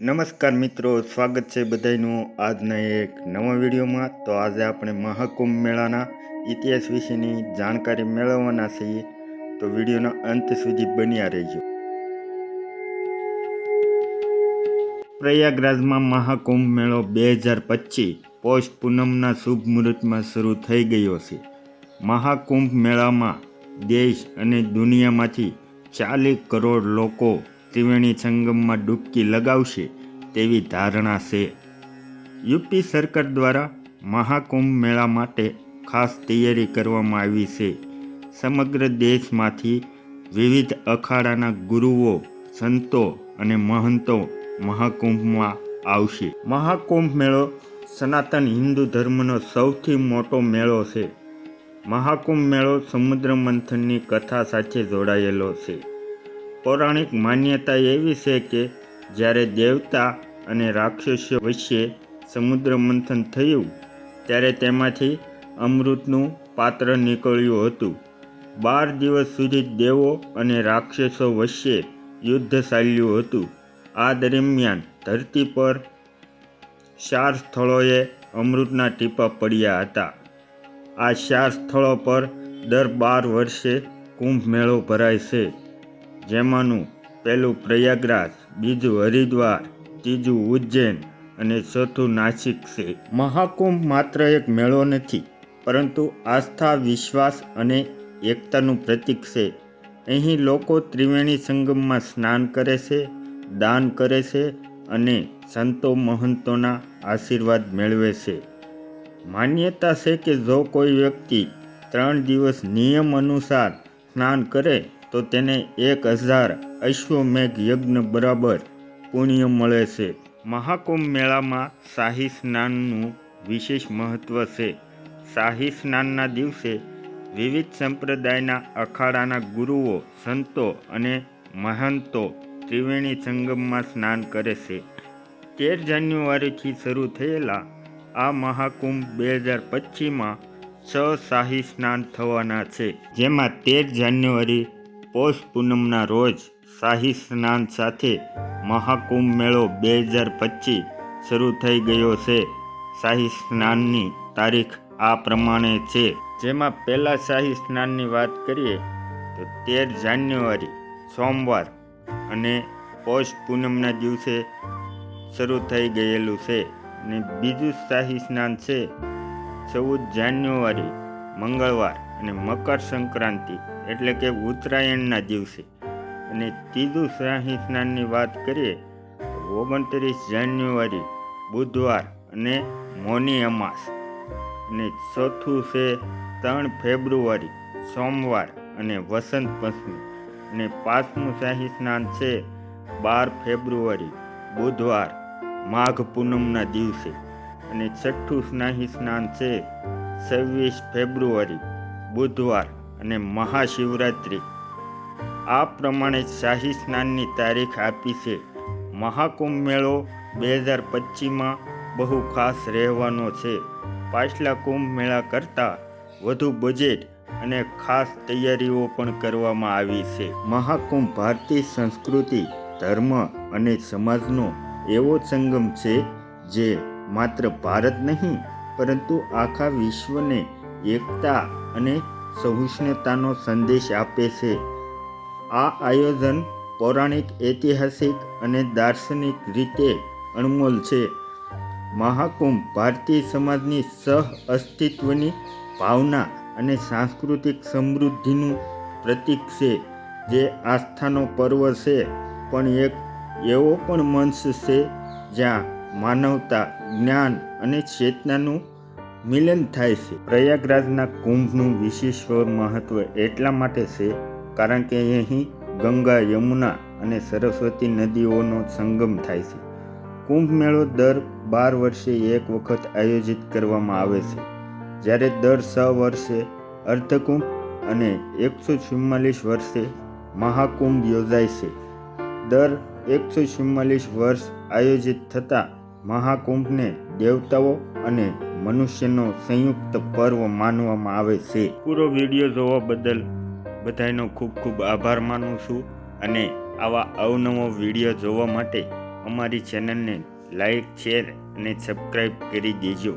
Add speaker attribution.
Speaker 1: નમસ્કાર મિત્રો, સ્વાગત છે બધાનું આજના એક નવા વિડીયોમાં. તો આજે આપણે મહાકુંભ મેળાના ઇતિહાસ વિશેની જાણકારી મેળવવાના છીએ. તો વિડીયોના અંત સુધી બન્યા રહેજો. પ્રયાગરાજમાં મહાકુંભ મેળો બે હજાર પચીસ પોષ પૂનમના શુભ મુહૂર્તમાં શરૂ થઈ ગયો છે. મહાકુંભ મેળામાં દેશ અને દુનિયામાંથી ચાલીસ કરોડ લોકો ત્રિવેણી સંગમમાં ડૂબકી લગાવશે તેવી ધારણા છે. યુપી સરકાર દ્વારા મહાકુંભ મેળા માટે ખાસ તૈયારી કરવામાં આવી છે. સમગ્ર દેશમાંથી વિવિધ અખાડાના ગુરુઓ, સંતો અને મહંતો મહાકુંભમાં આવશે. મહાકુંભ મેળો સનાતન હિન્દુ ધર્મનો સૌથી મોટો મેળો છે. મહાકુંભ મેળો સમુદ્ર મંથનની કથા સાથે જોડાયેલો છે. પૌરાણિક માન્યતા એવી છે કે જ્યારે દેવતા અને રાક્ષસો વચ્ચે સમુદ્ર મંથન થયું, ત્યારે તેમાંથી અમૃતનું પાત્ર નીકળ્યું હતું. બાર દિવસ સુધી દેવો અને રાક્ષસો વચ્ચે યુદ્ધ ચાલ્યું હતું. આ દરમિયાન ધરતી પર ચાર સ્થળોએ અમૃતના ટીપા પડ્યા હતા. આ ચાર સ્થળો પર દર બાર વર્ષે કુંભ મેળો ભરાય છે. જેમાંનું પહેલું પ્રયાગરાજ, બીજું હરિદ્વાર, ત્રીજું ઉજ્જૈન અને ચોથું નાસિક છે. મહાકુંભ માત્ર એક મેળો નથી, પરંતુ આસ્થા, વિશ્વાસ અને એકતાનું પ્રતીક છે. અહીં લોકો ત્રિવેણી સંગમમાં સ્નાન કરે છે, દાન કરે છે અને સંતો મહંતોના આશીર્વાદ મેળવે છે. માન્યતા છે કે જો કોઈ વ્યક્તિ ત્રણ દિવસ નિયમ અનુસાર સ્નાન કરે તો તેને એક હજાર અશ્વમેઘ યજ્ઞ બરાબર પુણ્ય મળે છે. મહાકુંભ મેળામાં શાહી સ્નાનનું વિશેષ મહત્ત્વ છે. શાહી સ્નાનના દિવસે વિવિધ સંપ્રદાયના અખાડાના ગુરુઓ, સંતો અને મહંતો ત્રિવેણી સંગમમાં સ્નાન કરે છે. તેર જાન્યુઆરીથી શરૂ થયેલા આ મહાકુંભ બે હજાર પચીસમાં છ શાહી સ્નાન થવાના છે. જેમાં તેર જાન્યુઆરી પૌષ પૂનમના રોજ શાહી સ્નાન સાથે મહાકુંભ મેળો બે હજાર પચીસ શરૂ થઈ ગયો છે. શાહી સ્નાનની તારીખ આ પ્રમાણે છે. જેમાં પહેલા શાહી સ્નાનની વાત કરીએ તો તેર જાન્યુઆરી, સોમવાર અને પૌષ પૂનમના દિવસે શરૂ થઈ ગયેલું છે અને બીજું શાહી સ્નાન છે ચૌદ જાન્યુઆરી, મંગળવાર. અને મકર સંક્રાંતિ એટલે કે ઉત્તરાયણના દિવસે. અને ત્રીજું શાહી સ્નાનની વાત કરીએ ઓગણત્રીસ જાન્યુઆરી, બુધવાર અને મોની અમાસ. અને ચોથું છે ત્રણ ફેબ્રુઆરી, સોમવાર અને વસંત પંચમી. અને પાંચમું શાહી સ્નાન છે બાર ફેબ્રુઆરી, બુધવાર, માઘ પૂનમના દિવસે. અને છઠ્ઠું સ્નાહી સ્નાન છે છવ્વીસ ફેબ્રુઆરી બુધવાર અને મહાશિવરાત્રિ. આ પ્રમાણે શાહી સ્નાનની તારીખ આપી છે. મહાકુંભ મેળો બે હજાર પચીસમાં બહુ ખાસ રહેવાનો છે. પાછલા કુંભ મેળા કરતાં વધુ બજેટ અને ખાસ તૈયારીઓ પણ કરવામાં આવી છે. મહાકુંભ ભારતીય સંસ્કૃતિ, ધર્મ અને સમાજનો એવો સંગમ છે જે માત્ર ભારત નહીં, પરંતુ આખા વિશ્વને એકતા અને સહિષ્ણુતાનો સંદેશ આપે છે. આ આયોજન પૌરાણિક, ઐતિહાસિક અને દાર્શનિક રીતે અણમોલ છે. મહાકુંભ ભારતીય સમાજની સહ અસ્તિત્વની ભાવના અને સાંસ્કૃતિક સમૃદ્ધિનું પ્રતીક છે, જે આસ્થાનો પર્વ છે. પણ એક એવો પણ મંચ છે જ્યાં માનવતા, જ્ઞાન અને ચેતનાનું મિલન થાય છે. પ્રયાગરાજના કુંભનું વિશેષ મહત્ત્વ એટલા માટે છે, કારણ કે અહીં ગંગા, યમુના અને સરસ્વતી નદીઓનો સંગમ થાય છે. કુંભ મેળો દર બાર વર્ષે એક વખત આયોજિત કરવામાં આવે છે. જ્યારે દર છ વર્ષે અર્ધકુંભ અને એકસો ચુમ્માલીસ વર્ષે મહાકુંભ યોજાય છે. દર એકસો ચુમ્માલીસ વર્ષ આયોજિત થતા મહાકુંભને દેવતાઓ અને મનુષ્યનો સંયુક્ત પર્વ માનવામાં આવે છે. પૂરો વીડિયો જોવા બદલ બધાનો ખૂબ ખૂબ આભાર માનું છું અને આવા અવનવો વીડિયો જોવા માટે અમારી ચેનલને લાઈક, શેર અને સબસ્ક્રાઈબ કરી દેજો.